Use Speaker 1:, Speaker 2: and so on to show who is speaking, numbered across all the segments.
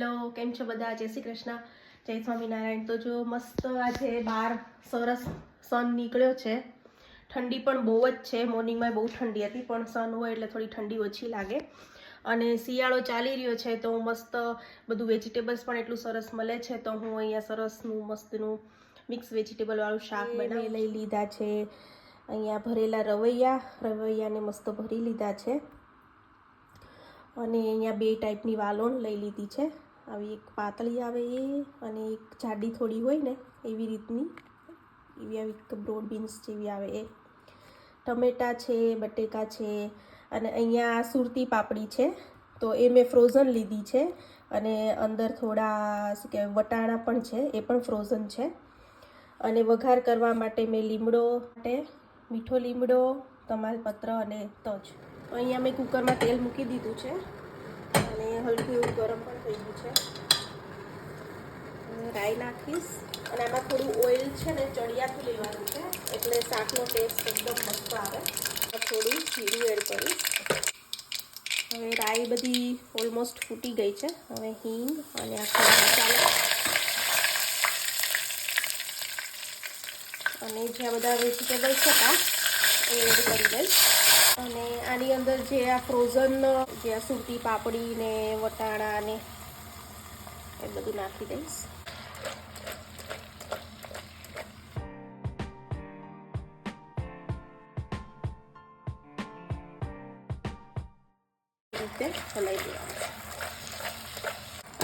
Speaker 1: Hello કેમ છો બધા? જય શ્રી કૃષ્ણ. જય સ્વામિનારાયણ. તો જો મસ્ત આજે બહાર સરસ સન નીકળ્યો છે. ઠંડી પણ બહુ જ છે. મોર્નિંગમાં બહુ ઠંડી હતી પણ સન હોય એટલે થોડી ઠંડી ઓછી લાગે. અને શિયાળો ચાલી રહ્યો છે તો મસ્ત બધું વેજીટેબલ્સ પણ એટલું સરસ મળે છે. તો હું અહીંયા સરસનું મસ્તનું મિક્સ વેજીટેબલ વાળું શાક બનાવી લઈ લીધા છે. અહીંયા ભરેલા રવૈયા રવૈયાને મસ્ત ભરી લીધા છે. અને અહીંયા બે ટાઈપની વાલોણ લઈ લીધી છે. આવી એક પાતળી આવે એ અને એક જાડી થોડી હોય ને એવી રીતની. એવી આવી બ્રોડ બીન્સ જેવી આવે એ. ટમેટા છે, બટેકા છે અને અહીંયા સુરતી પાપડી છે. તો એ મેં ફ્રોઝન લીધી છે અને અંદર થોડા, શું કહેવાય, વટાણા પણ છે, એ પણ ફ્રોઝન છે. અને વઘાર કરવા માટે મેં લીમડો માટે મીઠો લીમડો, તમાલપત્ર અને તજ. અહીંયા મેં કુકરમાં તેલ મૂકી દીધું છે. અને હલકું એવું ગરમ પણ થઈ ગયું છે હવે રાઈ નાખીશ. અને આમાં થોડું ઓઇલ છે ને ચડિયાતું લેવાનું છે. એટલે શાકનો ટેસ્ટ એકદમ મસ્ત આવે. થોડું જીરું એડ કરીશ. હવે રાઈ બધી ઓલમોસ્ટ ફૂટી ગઈ છે. હવે હિંગ અને આખો મસાલો. અને જે બધા વેજીટેબલ્સ હતા એ એડ કરી દઈશ. અને આની અંદર જે આ ફ્રોઝન જે આ સુરતી પાપડી ને વટાણા ને એ બધું નાખી દઈશ. રીતે હલાવી દેવાનું.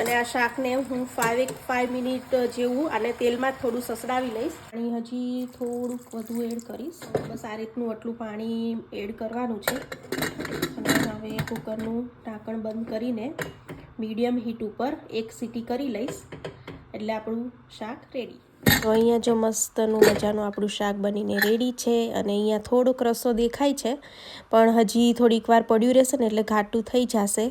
Speaker 1: અને આ શાકને હું ફાઈવ ફાઈવ મિનિટ જેવું આને તેલમાં થોડું સસડાવી લઈશ. પાણી હજી થોડુંક વધુ એડ કરીશ. બસ આ રીતનું આટલું પાણી એડ કરવાનું છે. અને હવે કુકરનું ઢાંકણ બંધ કરીને મીડિયમ હીટ ઉપર એક સીટી કરી લઈશ. એટલે આપણું શાક રેડી તો અહીંયા જો મસ્તનું મજાનું આપણું શાક બનીને રેડી છે અને અહીંયા થોડોક રસો દેખાય છે, પણ હજી થોડીક વાર પડ્યું રહેશે ને એટલે ઘાટું થઈ જશે.